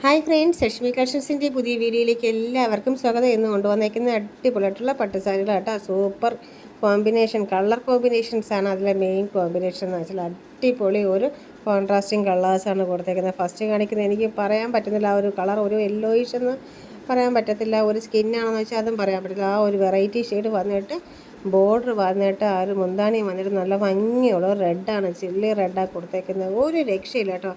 Hi friends Lakshmi കളക്ഷൻസിന്റെ പുതിയ വീഡിയോയിലേക്ക് എല്ലാവർക്കും സ്വാഗതം. എന്ന് കൊണ്ടുവന്നേക്കുന്ന അടിപൊളിയായിട്ടുള്ള പട്ടുസാരികളാട്ടോ. സൂപ്പർ കോമ്പിനേഷൻ കളർ കോമ്പിനേഷൻസ് ആണ് അതിലെ മെയിൻ കോമ്പിനേഷൻ എന്ന് വെച്ചാൽ അടിപൊളി ഒരു കോൺട്രാസ്റ്റിംഗ് കളേഴ്സാണ് കൊടുത്തേക്കുന്നത്. ഫസ്റ്റ് കാണിക്കുന്നത് എനിക്ക് പറയാൻ പറ്റുന്നില്ല ആ ഒരു കളർ ഒരു യെല്ലോയിഷ് എന്ന് പറയാൻ പറ്റത്തില്ല. ഒരു സ്കിന്നാണെന്ന് വെച്ചാൽ അതും പറയാൻ പറ്റില്ല ആ ഒരു വെറൈറ്റി ഷെയ്ഡ് വന്നിട്ട് ബോർഡർ വന്നിട്ട് ആ ഒരു മുന്താണി വന്നിട്ട് നല്ല ഭംഗിയുള്ള റെഡാണ് ചില്ലി റെഡാണ് കൊടുത്തേക്കുന്നത്. ഒരു രക്ഷയില്ല കേട്ടോ.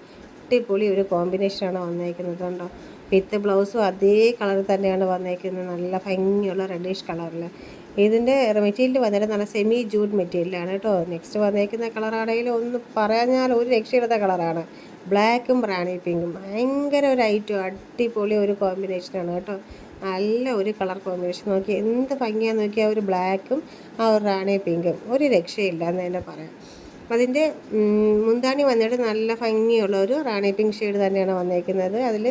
അടിപൊളി ഒരു കോമ്പിനേഷനാണ് വന്നേക്കുന്നത് കണ്ടോ? വിത്ത് ബ്ലൗസും അതേ കളർ തന്നെയാണ് വന്നേക്കുന്നത്. നല്ല ഭംഗിയുള്ള റെഡിഷ് കളറിൽ ഇതിന്റെ മെറ്റീരിയൽ വന്നിട്ട് നല്ല സെമി ജൂഡ് മെറ്റീരിയലാണ് കേട്ടോ. നെക്സ്റ്റ് വന്നേക്കുന്ന കളറാണെങ്കിൽ ഒന്ന് പറഞ്ഞാൽ ഒരു രക്ഷയില്ലാത്ത കളറാണ് ബ്ലാക്കും റാണി പിങ്കും ഭയങ്കര ഒരു ഐറ്റം അടിപൊളി ഒരു കോമ്പിനേഷനാണ് കേട്ടോ. നല്ല ഒരു കളർ കോമ്പിനേഷൻ നോക്കി എന്ത് ഭംഗിയാണെന്ന് നോക്കിയാൽ ഒരു ബ്ലാക്കും ആ ഒരു റാണി പിങ്കും ഒരു രക്ഷയില്ല എന്ന് തന്നെ പറയാം. അതിന്റെ മുന്താണി വന്നിട്ട് നല്ല ഭംഗിയുള്ള ഒരു റാണി പിങ്ക് ഷെയ്ഡ് തന്നെയാണ് വന്നേക്കുന്നത്. അതിൽ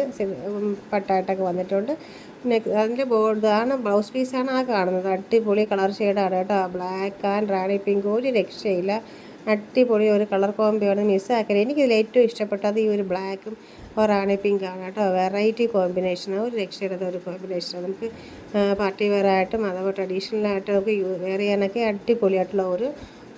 പട്ടായിട്ടൊക്കെ വന്നിട്ടുണ്ട്. പിന്നെ അതിന്റെ ബോർഡാണ് ബ്ലൗസ് പീസാണ് ആ കാണുന്നത്. അടിപൊളി കളർ ഷെയ്ഡാണ് കേട്ടോ. ബ്ലാക്ക് ആൻഡ് റാണി പിങ്ക് ഒരു രക്ഷയില്ല. അടിപൊളി ഒരു കളർ കോമ്പിയാണ് മിസ്സാക്കരുത് എനിക്കിതിൽ ഏറ്റവും ഇഷ്ടപ്പെട്ടത് ഈ ഒരു ബ്ലാക്കും റാണി പിങ്കാണ് കേട്ടോ. വെറൈറ്റി കോമ്പിനേഷനാണ് ഒരു രക്ഷയില്ലാത്ത ഒരു കോമ്പിനേഷനാണ് നമുക്ക് പാർട്ടി വെയർ ആയിട്ടും അഥവാ ട്രഡീഷണലായിട്ടും ഒക്കെ വെയർ ചെയ്യാനൊക്കെ അടിപൊളിയായിട്ടുള്ള ഒരു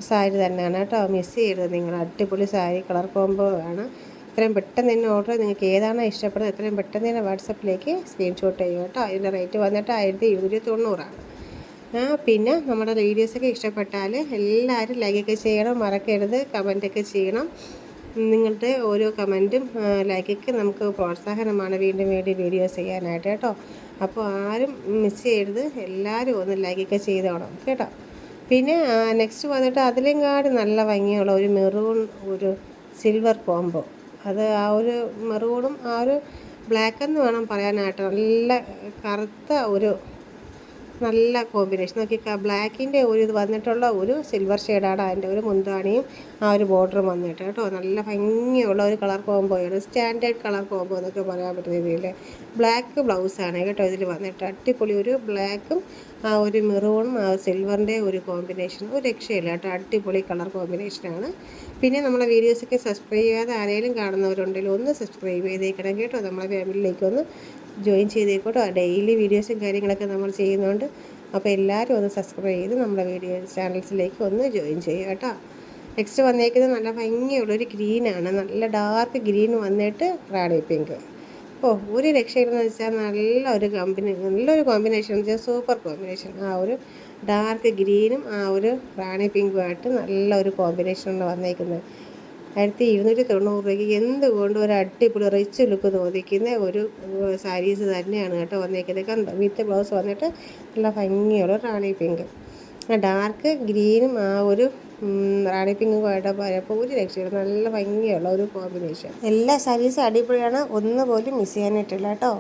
സാരി തന്നെയാണ് കേട്ടോ. മിസ് ചെയ്യരുത്. നിങ്ങൾ അടിപൊളി സാരി കളർ കോംബോ ആണ്. എത്രയും പെട്ടെന്ന് തന്നെ ഓർഡർ നിങ്ങൾക്ക് ഏതാണോ ഇഷ്ടപ്പെടുന്നത് എത്രയും പെട്ടെന്ന് തന്നെ വാട്സപ്പിലേക്ക് സ്ക്രീൻഷോട്ട് ചെയ്യുക കേട്ടോ. അതിന്റെ റേറ്റ് വന്നിട്ട് ആയിരത്തി ഇരുന്നൂറ്റി തൊണ്ണൂറാണ് പിന്നെ നമ്മുടെ വീഡിയോസൊക്കെ ഇഷ്ടപ്പെട്ടാൽ എല്ലാവരും ലൈക്കൊക്കെ ചെയ്യണം. മറക്കരുത്. കമന്റൊക്കെ ചെയ്യണം. നിങ്ങളുടെ ഓരോ കമന്റും ലൈക്കൊക്കെ നമുക്ക് പ്രോത്സാഹനമാണ് വീണ്ടും വീണ്ടും വീഡിയോസ് ചെയ്യാനായിട്ട് കേട്ടോ. അപ്പോൾ ആരും മിസ് ചെയ്യരുത്. എല്ലാവരും ഒന്ന് ലൈക്കൊക്കെ ചെയ്തോണം കേട്ടോ. പിന്നെ നെക്സ്റ്റ് വന്നിട്ട് അതിലെങ്കാട് നല്ല ഭംഗിയുള്ള ഒരു മെറൂൺ ഒരു സിൽവർ കോംബോ അത് ആ ഒരു മെറൂണും ആ ഒരു ബ്ലാക്ക് എന്ന് വേണം പറയാനായിട്ട്. നല്ല കറുത്ത ഒരു നല്ല കോമ്പിനേഷൻ നോക്കി ബ്ലാക്കിന്റെ ഒരു ഇത് വന്നിട്ടുള്ള ഒരു സിൽവർ ഷെയ്ഡാണ് അതിന്റെ ഒരു മുന്താണിയും ആ ഒരു ബോർഡറും വന്നിട്ട് കേട്ടോ. നല്ല ഭംഗിയുള്ള ഒരു കളർ കോമ്പോയാണ് സ്റ്റാൻഡേർഡ് കളർ കോമ്പോ എന്നൊക്കെ പറയാൻ പറ്റുന്ന രീതിയിൽ ബ്ലാക്ക് ബ്ലൗസാണ് കേട്ടോ ഇതിൽ വന്നിട്ട്. അടിപൊളി ഒരു ബ്ലാക്കും ആ ഒരു മെറൂണും ആ സിൽവറിന്റെ ഒരു കോമ്പിനേഷൻ ഒരു രക്ഷയില്ല കേട്ടോ. അടിപൊളി കളർ കോമ്പിനേഷനാണ് പിന്നെ നമ്മളെ വീഡിയോസൊക്കെ സബ്സ്ക്രൈബ് ചെയ്യാതെ ആരെങ്കിലും കാണുന്നവരുണ്ടെങ്കിൽ ഒന്ന് സബ്സ്ക്രൈബ് ചെയ്തേക്കണം കേട്ടോ. നമ്മളെ ഫാമിലിയിലേക്ക് ഒന്ന് ജോയിൻ ചെയ്തേക്കോട്ടോ. ഡെയിലി വീഡിയോസും കാര്യങ്ങളൊക്കെ നമ്മൾ ചെയ്യുന്നുണ്ട് അപ്പോൾ എല്ലാവരും ഒന്ന് സബ്സ്ക്രൈബ് ചെയ്ത് നമ്മുടെ വീഡിയോ ചാനൽസിലേക്ക് ഒന്ന് ജോയിൻ ചെയ്യുക കേട്ടോ. നെക്സ്റ്റ് വന്നേക്കുന്നത് നല്ല ഭംഗിയുള്ളൊരു ഗ്രീനാണ് നല്ല ഡാർക്ക് ഗ്രീൻ വന്നിട്ട് റാണി പിങ്ക് ഓ ഒരു രക്ഷയില്ലെന്ന് വെച്ചാൽ നല്ല ഒരു കമ്പനി നല്ലൊരു കോമ്പിനേഷൻ എന്ന് വെച്ചാൽ സൂപ്പർ കോമ്പിനേഷൻ ആ ഒരു ഡാർക്ക് ഗ്രീനും ആ ഒരു റാണി പിങ്കുമായിട്ട് നല്ല ഒരു കോമ്പിനേഷനാണ് വന്നേക്കുന്നത്. ആയിരത്തി ഇരുന്നൂറ്റി തൊണ്ണൂറ് രൂപയ്ക്ക് എന്തുകൊണ്ട് ഒരു അടിപൊളി റിച്ച് ലുക്ക് തോന്നിക്കുന്ന ഒരു സാരീസ് തന്നെയാണ് കേട്ടോ വന്നേക്കുന്നത്. കണ്ടോ? വിത്ത് ബ്ലൗസ് വന്നിട്ട് നല്ല ഭംഗിയുള്ള റാണി പിങ്ക് ആ ഡാർക്ക് ഗ്രീനും ആ ഒരു റാണി പിങ്കും ആയിട്ട് പോയപ്പോൾ ഒരു രക്ഷയില്ല നല്ല ഭംഗിയുള്ള ഒരു കോമ്പിനേഷൻ എല്ലാ സാരീസും അടിപൊളിയാണ്. ഒന്നുപോലും മിസ് ചെയ്യാനായിട്ടില്ല കേട്ടോ.